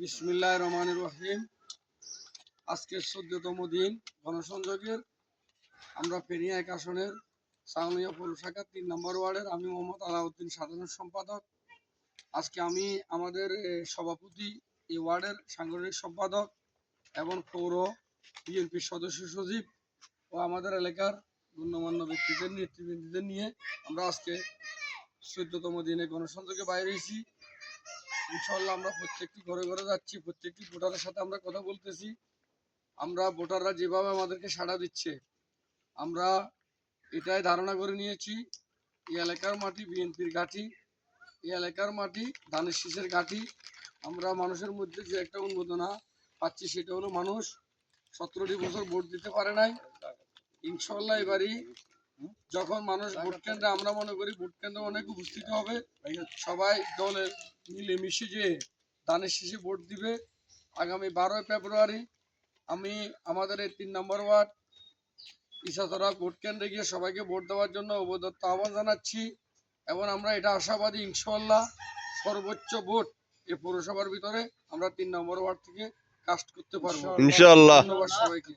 বিসমিল্লাহ রহমান রহিম। আজকের চোদ্দতম দিন গণসংযোগের। আমরা পেরিয়া এক আসনের সাংলিয়া পৌরশাখা তিন নম্বর ওয়ার্ডের। আমি মোহাম্মদ আলাউদ্দিন সাধারণ সম্পাদক। আজকে আমি আমাদের সভাপতি এই ওয়ার্ডের সাংগঠনিক সম্পাদক এবং পৌর বিএনপির সদস্য সচিব ও আমাদের এলাকার গণ্যমান্য ব্যক্তিদের, নেতৃবৃন্দদের নিয়ে আমরা আজকে চোদ্দতম দিনে গণসংযোগে বাইরে হয়েছি। ইনশাল্লাহ আমরা প্রত্যেকটি ঘরে ঘরে যাচ্ছি, প্রত্যেকটি ভোটারের সাথে আমরা কথা বলতেছি। আমরা ভোটাররা যেভাবে আমাদেরকে সাড়া দিচ্ছে, আমরা এটাই ধারণা করে নিয়েছি। এই এলাকার মাটি বিএনপির ঘাঁটি, এই এলাকার মাটি ধানের শীষের ঘাঁটি। আমরা মানুষের মধ্যে যে একটা উন্মোদনা পাচ্ছি সেটা হলো মানুষ। সতেরোটি বছর ভোট দিতে পারে নাই। ইনশাল্লাহ এবারই যখন মানুষ ভোট কেন্দ্রে, আমরা মনে করি ভোট কেন্দ্রে অনেক উপস্থিত হবে। সবাই দলের মিলেমিশে যে দানের শেষে ভোট দিবে। আগামী বারোই ফেব্রুয়ারি আমি আমাদের এই তিন নম্বর ওয়ার্ড ইসাতরা ভোট কেন্দ্রে গিয়ে সবাইকে ভোট দেওয়ার জন্য অবদত্ত আহ্বান জানাচ্ছি এবং আমরা এটা আশাবাদী ইনশাল্লাহ সর্বোচ্চ ভোট এ পৌরসভার ভিতরে আমরা তিন নম্বর ওয়ার্ড থেকে কাস্ট করতে পারব। ইনশাআল্লাহ। ধন্যবাদ সবাইকে।